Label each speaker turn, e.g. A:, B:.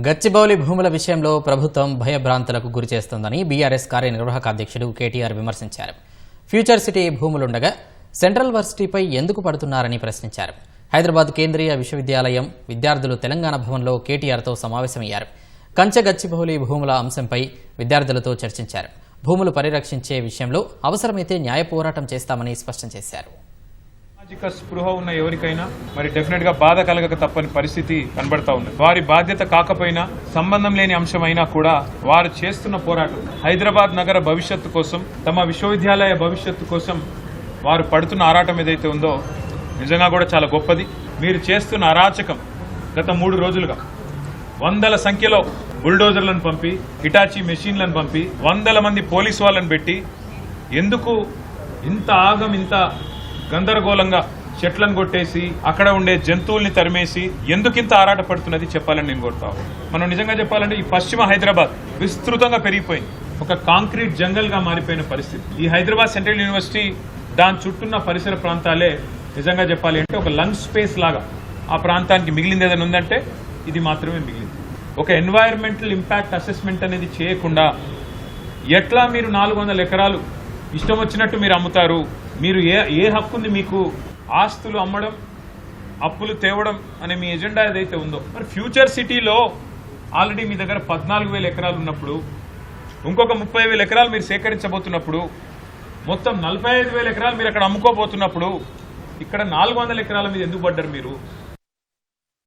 A: గచ్చిబౌలి భూముల విషయంలో ప్రభుత్వం భయభ్రాంతులకు గురి చేస్తోందని బీఆర్ఎస్ కార్యనిర్వాహక అధ్యక్షుడు కేటీఆర్ విమర్శించారు. ఫ్యూచర్ సిటీ భూములుండగా సెంట్రల్ వర్సిటీపై ఎందుకు పడుతున్నారని ప్రశ్నించారు. హైదరాబాద్ కేంద్రీయ విశ్వవిద్యాలయం విద్యార్థులు తెలంగాణ భవన్లో కేటీఆర్తో సమావేశమయ్యారు. కంచె గచ్చిబౌలి భూముల అంశంపై విద్యార్థులతో చర్చించారు. భూములు పరిరక్షించే విషయంలో అవసరమైతే న్యాయ పోరాటం చేస్తామని స్పష్టం చేశారు.
B: సామాజిక స్పృహ ఉన్న ఎవరికైనా మరి డెఫినెట్గా బాధ కలగక తప్పని పరిస్థితి కనబడతా ఉంది. వారి బాధ్యత కాకపోయినా సంబంధం లేని అంశమైనా కూడా వారు చేస్తున్న పోరాటం. హైదరాబాద్ నగర భవిష్యత్తు కోసం తమ విశ్వవిద్యాలయ భవిష్యత్తు కోసం వారు పడుతున్న ఆరాటం ఏదైతే ఉందో నిజంగా కూడా చాలా గొప్పది. మీరు చేస్తున్న అరాచకం గత మూడు రోజులుగా వందల సంఖ్యలో బుల్డోజర్లను పంపి హిటాచి మెషిన్లను పంపి వందల మంది పోలీసు వాళ్ళని పెట్టి ఎందుకు ఇంత ఆగం ఇంత గందరగోళంగా చెట్లను కొట్టేసి అక్కడ ఉండే జంతువుల్ని తరిమేసి ఎందుకింత ఆరాట పడుతున్నది చెప్పాలని నేను కోరుతాను మనం నిజంగా చెప్పాలంటే ఈ పశ్చిమ హైదరాబాద్ విస్తృతంగా పెరిగిపోయింది. ఒక కాంక్రీట్ జంగల్గా మారిపోయిన పరిస్థితి. ఈ హైదరాబాద్ సెంట్రల్ యూనివర్సిటీ దాని చుట్టూన్న పరిసర ప్రాంతాలే నిజంగా చెప్పాలి అంటే ఒక లంగ్ స్పేస్ లాగా ఆ ప్రాంతానికి మిగిలింది ఏదైనా ఉందంటే ఇది మాత్రమే మిగిలింది. ఒక ఎన్వైర్మెంటల్ ఇంపాక్ట్ అసెస్మెంట్ అనేది చేయకుండా ఎట్లా మీరు నాలుగు వందల ఎకరాలు ఇష్టం వచ్చినట్టు మీరు అమ్ముతారు. మీరు ఏ ఏ హక్కు ఉంది మీకు ఆస్తులు అమ్మడం అప్పులు తేవడం అనే మీ ఎజెండా ఏదైతే ఉందో మరి ఫ్యూచర్ సిటీలో ఆల్రెడీ మీ దగ్గర పద్నాలుగు వేల ఎకరాలు ఉన్నప్పుడు ఇంకొక ముప్పై వేల ఎకరాలు మీరు సేకరించబోతున్నప్పుడు మొత్తం నలభై ఐదు వేల ఎకరాలు మీరు అక్కడ అమ్ముకోబోతున్నప్పుడు ఇక్కడ నాలుగు వందల ఎకరాల మీద ఎందుకు పడ్డారు మీరు?